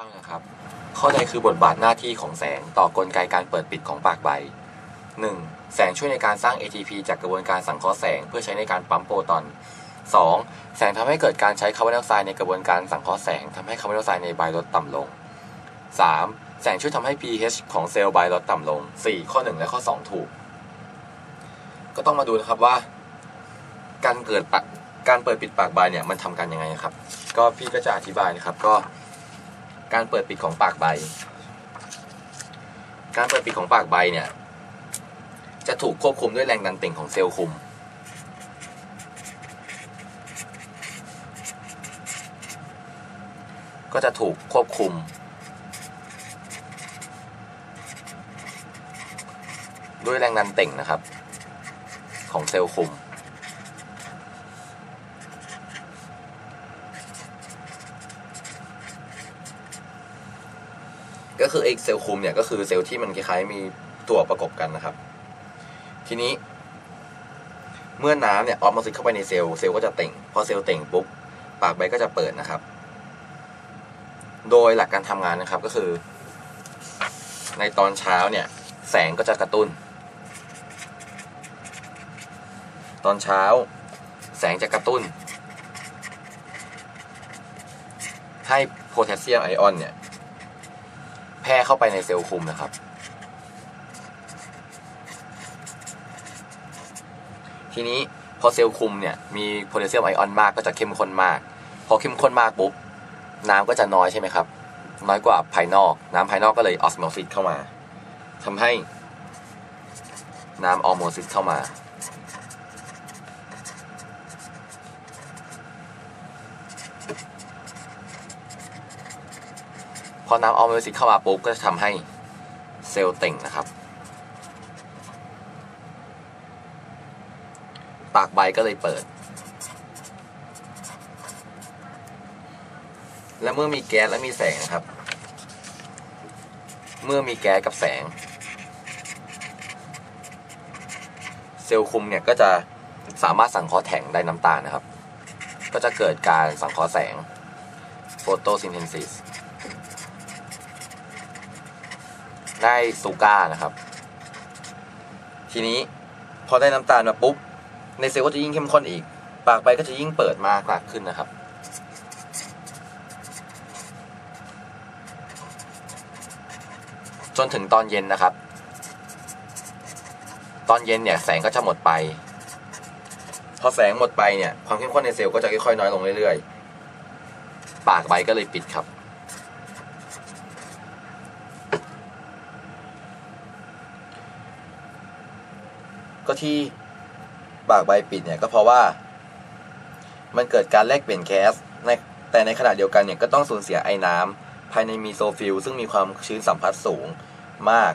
ตั้งนะครับ ข้อใดคือบทบาทหน้าที่ของแสงต่อกลไกการเปิดปิดของปากใบ 1. แสงช่วยในการสร้าง ATP จากกระบวนการสังเคราะห์แสงเพื่อใช้ในการปั๊มโปรตอน 2. แสงทำให้เกิดการใช้คาร์บอนไดออกไซด์ในกระบวนการสังเคราะห์แสงทำให้คาร์บอนไดออกไซด์ในใบลดต่ำลง 3. แสงช่วยทำให้ pH ของเซลล์ใบลดต่ำลง 4. ข้อ 1 และข้อ 2 ถูก ก็ต้องมาดูนะครับว่า การเกิดปะการเปิดปิดปากใบเนี่ยมันทำกันยังไงครับ ก็พี่ก็จะอธิบายนะครับก็ การเปิดปิดของปากใบ การเปิดปิดของปากใบเนี่ย จะถูกควบคุมด้วยแรงดันเต่งของเซลล์คุม ก็จะถูกควบคุม ด้วยแรงดันเต่งนะครับ ของเซลล์คุม ก็คือไอ้เซลล์คุมเนี่ยก็คือเซลล์ที่มันคล้ายๆมีตัวประกบกันนะครับ ทีนี้ เมื่อน้ำเนี่ยออสโมซิสเข้าไปในเซลล์เซลล์ก็จะเต่ง พอเซลล์เต่งปุ๊บปากใบก็จะเปิดนะครับ โดยหลักการทำงานนะครับก็คือ ในตอนเช้าเนี่ย แสงก็จะกระตุ้น ตอนเช้า แสงจะกระตุ้น ให้โพแทสเซียมไอออนเนี่ย พร่เข้าไปในเซลล์คุมนะครับ ทีนี้พอเซลล์คุมเนี่ยมีโพแทสเซียมไอออนมากก็จะเข้มข้นมาก พอเข้มข้นมากปุ๊บน้ำก็จะน้อยใช่ไหมครับ น้อยกว่าภายนอก น้ำภายนอกก็เลยออสโมซิสเข้ามาทำให้น้ำออโมซิสเข้ามา พอน้ำออโมซิสเข้ามาปุ๊บก็จะทำให้เซลล์เต่งนะครับปากใบก็เลยเปิด และเมื่อมีแก๊สและมีแสงนะครับ เมื่อมีแก๊สกับแสง เซลล์คุมเนี่ยก็จะสามารถสังเคราะห์แถงได้น้ำตาลนะครับ ก็จะเกิดการสังเคราะห์แสงโฟโตซินเทนซิส ได้ซูก้านะครับ ทีนี้พอได้น้ำตาลมาปุ๊บ ในเซลล์ก็จะยิ่งเข้มข้นอีก ปากใบก็จะยิ่งเปิดมากมากขึ้นนะครับ จนถึงตอนเย็นนะครับ ตอนเย็นเนี่ยแสงก็จะหมดไป พอแสงหมดไปเนี่ยความเข้มข้นในเซลล์ก็จะค่อยๆน้อยลงเรื่อยๆ ปากใบก็เลยปิดครับ ก็ที่ปากใบปิดเนี่ยก็เพราะว่า มันเกิดการแลกเปลี่ยนแก๊สในแต่ในขณะเดียวกันเนี่ยก็ต้องสูญเสียไอ้น้ำภายในมีโซฟิลซึ่งมีความชื้นสัมผัสสูงมาก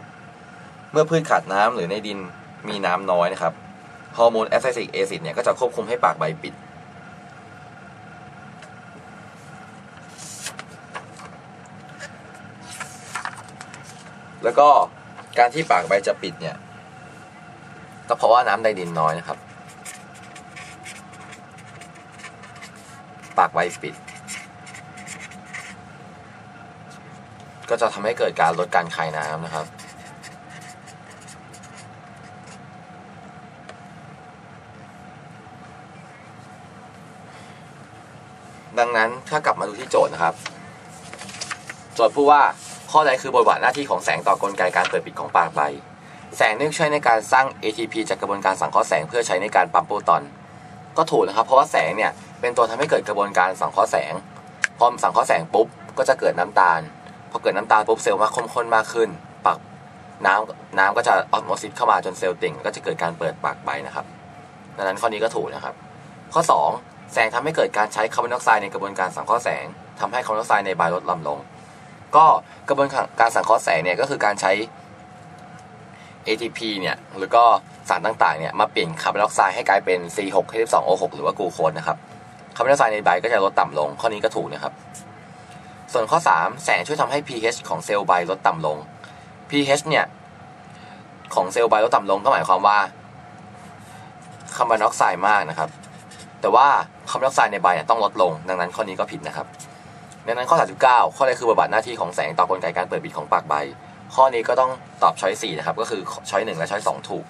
เมื่อพืชขาดน้ำหรือในดินมีน้ำน้อยนะครับฮอร์โมนแอสไซติกแอซิดเนี่ยก็จะควบคุมให้ปากใบปิด แล้วก็การที่ปากใบจะปิดเนี่ย ก็เพราะว่าน้ำในดินน้อยนะครับ ปากใบปิด ก็จะทำให้เกิดการลดการคายน้ำนะครับดังนั้นถ้ากลับมาดูที่โจทย์นะครับ โจทย์พูดว่าข้อใดคือบทบาทหน้าที่ของแสงต่อกลไกการเปิดปิดของปากใบ แสงนี่ใช้ในการสร้าง ATP จากกระบวนการสังเคราะห์แสงเพื่อใช้ในการปั๊มโปรตอน ก็ถูกนะครับ เพราะว่าแสงเนี่ยเป็นตัวทำให้เกิดกระบวนการสังเคราะห์แสง พอสังเคราะห์แสงปุ๊บก็จะเกิดน้ำตาล พอเกิดน้ำตาลปุ๊บเซลล์มากข้นมากขึ้นปากน้ำน้ำก็จะออสโมซิสเข้ามาจนเซลล์ติ่ง ก็จะเกิดการเปิดปากใบนะครับ ดังนั้นข้อนี้ก็ถูกนะครับ ข้อ 2 แสงทำให้เกิดการใช้คาร์บอนไดออกไซด์ในกระบวนการสังเคราะห์แสงทำให้คาร์บอนไดออกไซด์ในใบลดลำลง ก็กระบวนการสังเคราะห์แสงเนี่ยก็คือการใช้ ATP เนี่ยหรือก็สารต่างๆเนี่ยมาเปลี่ยนคาร์บอนไดออกไซด์ให้กลายเป็น C6H12O6 หรือว่ากูโคสนะครับคาร์บอนไดออกไซด์ในใบก็จะลดต่ำลง ข้อนี้ก็ถูกนะครับ ส่วนข้อ 3 แสงช่วยทำให้ pH ของเซลล์ใบลดต่ำลง pH เนี่ยของเซลล์ใบลดต่ำลงก็หมายความว่าคาร์บอนไดออกไซด์มากนะครับ แต่ว่าคาร์บอนไดออกไซด์ในใบเนี่ยต้องลดลง ดังนั้นข้อนี้ก็ผิดนะครับดังนั้นข้อ 39 ข้อใดคือบทบาทหน้าที่ของแสงต่อกลไกการเปิดปิดของปากใบ ข้อนี้ก็ต้องตอบช้อย4นะครับ ก็คือช้อย1และช้อย2ถูก